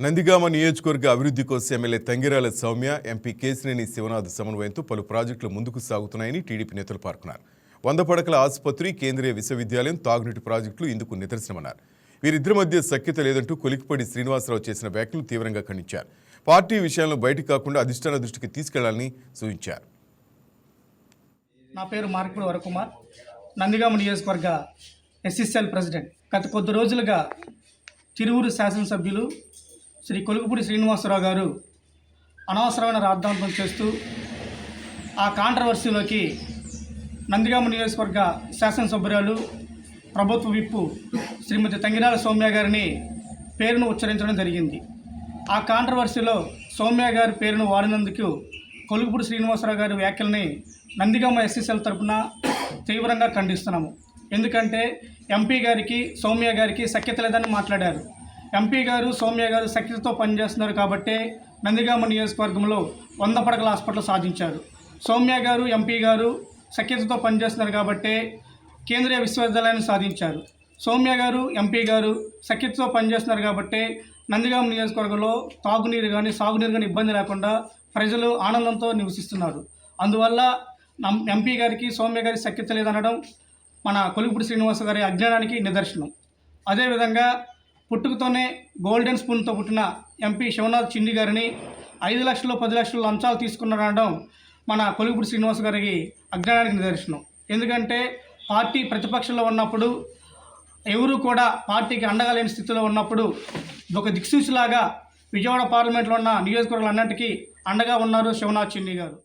నందిగామ నియోజకవర్గ అభివృద్ధి కోసం ఎమ్మెల్యే తంగిరాల సౌమ్య ఎంపీ కేసినేని శివనాథ్ సమన్వయంతో పలు ప్రాజెక్టులు ముందుకు సాగుతున్నాయని టీడీపీ నేతలు పేర్కొన్నారు. వంద పడకల ఆసుపత్రి కేంద్రీయ విశ్వవిద్యాలయం తాగునీటి ప్రాజెక్టులు ఇందుకు నిదర్శనమన్నారు. వీరిద్దరి మధ్య సఖ్యత లేదంటూ కొలికిపడి శ్రీనివాసరావు చేసిన వ్యాఖ్యలు తీవ్రంగా ఖండించారు. పార్టీ విషయాలను బయటకు కాకుండా అధిష్టాన దృష్టికి తీసుకెళ్ళాలని సూచించారు. నా పేరు మార్కుడు వరకుమార్. నందిగామ నియోజకవర్గ ఎస్ఎస్ఎల్ ప్రెసిడెంట్. గత కొద్ది రోజులుగా తిరువురు శాసనసభ్యులు శ్రీ కొలుకుపూడి శ్రీనివాసరావు గారు అనవసరమైన రాద్ధాంతం చేస్తూ ఆ కాంట్రవర్సీలోకి నందిగామ నియోజకవర్గ శాసనసభ్యురాలు ప్రభుత్వ విప్పు శ్రీమతి తంగిరాల సౌమ్య గారిని పేరును ఉచ్చరించడం జరిగింది. ఆ కాంట్రవర్సీలో సౌమ్య గారి పేరును వాడినందుకు కొలుగుపూడి శ్రీనివాసరావు గారి వ్యాఖ్యల్ని నందిగామ ఎస్ఎస్ఎల్ తరపున తీవ్రంగా ఖండిస్తున్నాము. ఎందుకంటే ఎంపీ గారికి సౌమ్య గారికి సఖ్యత లేదని మాట్లాడారు. ఎంపీ గారు సౌమ్య గారు సఖ్యతతో పనిచేస్తున్నారు కాబట్టే నందిగామ నియోజకవర్గంలో వంద పడకల హాస్పిటల్ సాధించారు. సౌమ్య గారు ఎంపీ గారు సఖ్యతతో పనిచేస్తున్నారు కాబట్టే కేంద్రీయ విశ్వవిద్యాలయాన్ని సాధించారు. సౌమ్య గారు ఎంపీ గారు సఖ్యతతో పనిచేస్తున్నారు కాబట్టి నందిగామ నియోజకవర్గంలో తాగునీరు కానీ సాగునీరు కానీ ఇబ్బంది లేకుండా ప్రజలు ఆనందంతో నివసిస్తున్నారు. అందువల్ల నం- ఎంపీ గారికి సౌమ్య గారి సఖ్యత లేదనడం మన కొలుగుపూడి శ్రీనివాస గారి అజ్ఞానానికి నిదర్శనం. అదేవిధంగా పుట్టుకతోనే గోల్డెన్ స్పూన్తో పుట్టిన ఎంపీ శివనాథ్ చిండి గారిని ఐదు లక్షలు పది లక్షలు లంచాలు తీసుకున్నారనడం మన కొలుగుపూడి శ్రీనివాస్ గారికి అజ్ఞానానికి నిదర్శనం. ఎందుకంటే పార్టీ ప్రతిపక్షంలో ఉన్నప్పుడు ఎవరు కూడా పార్టీకి అండగా లేని స్థితిలో ఉన్నప్పుడు ఒక దిక్సూచిలాగా విజయవాడ పార్లమెంట్లో ఉన్న నియోజకవర్గాలన్నింటికీ అండగా ఉన్నారు శివనాథ్ చిన్ని గారు.